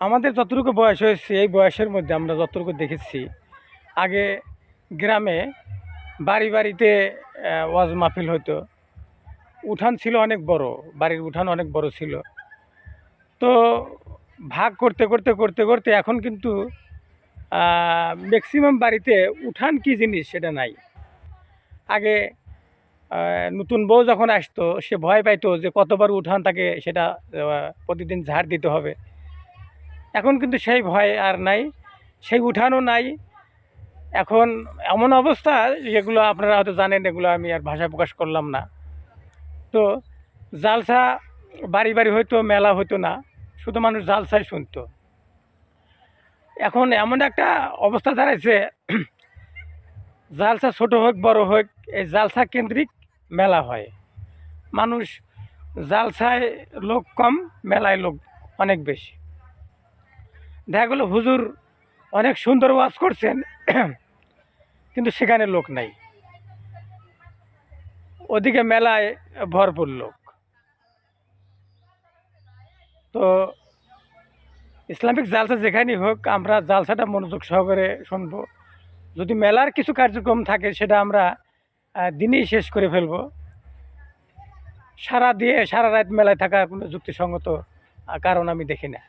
আমাদের যতটুকু বয়স হয়েছে, এই বয়সের মধ্যে আমরা যতটুকু দেখেছি, আগে গ্রামে বাড়ি বাড়িতে ওয়াজ মাহফিল হতো উঠান ছিল অনেক বড়, বাড়ির উঠান অনেক বড় ছিল। তো ভাগ করতে করতে করতে করতে এখন কিন্তু ম্যাক্সিমাম বাড়িতে উঠান কি জিনিস সেটা নাই। আগে নতুন বউ যখন আসতো, সে ভয় পাইতো যে কতবার উঠান তাকে সেটা প্রতিদিন ঝাড় দিতে হবে। এখন কিন্তু সেই ভয় আর নাই, সেই উঠানও নাই। এখন এমন অবস্থা যেগুলো আপনারা হয়তো জানেন, এগুলো আমি আর ভাষা প্রকাশ করলাম না। তো জালসা বাড়ি বাড়ি হয়তো মেলা হতো না, শুধু মানুষ জালসাই শুনতো। এখন এমন একটা অবস্থা দাঁড়াইছে, জালসা ছোট হোক, বড় হোক, এই জালসা কেন্দ্রিক মেলা হয়। মানুষ জালসায় লোক কম, মেলায় লোক অনেক বেশি। দেখা গেলো হুজুর অনেক সুন্দর ওয়াজ করছেন, কিন্তু সেখানে লোক নাই। ওদিকে মেলায় ভরপুর লোক। তো ইসলামিক জালসা যেখানেই হোক, আমরা জালসাটা মনোযোগ সহকারে শুনব। যদি মেলার কিছু কার্যক্রম থাকে, সেটা আমরা দিনেই শেষ করে ফেলব। সারা দিয়ে, সারা রাত মেলায় থাকা কোনো যুক্তিসঙ্গত কারণ আমি দেখি না।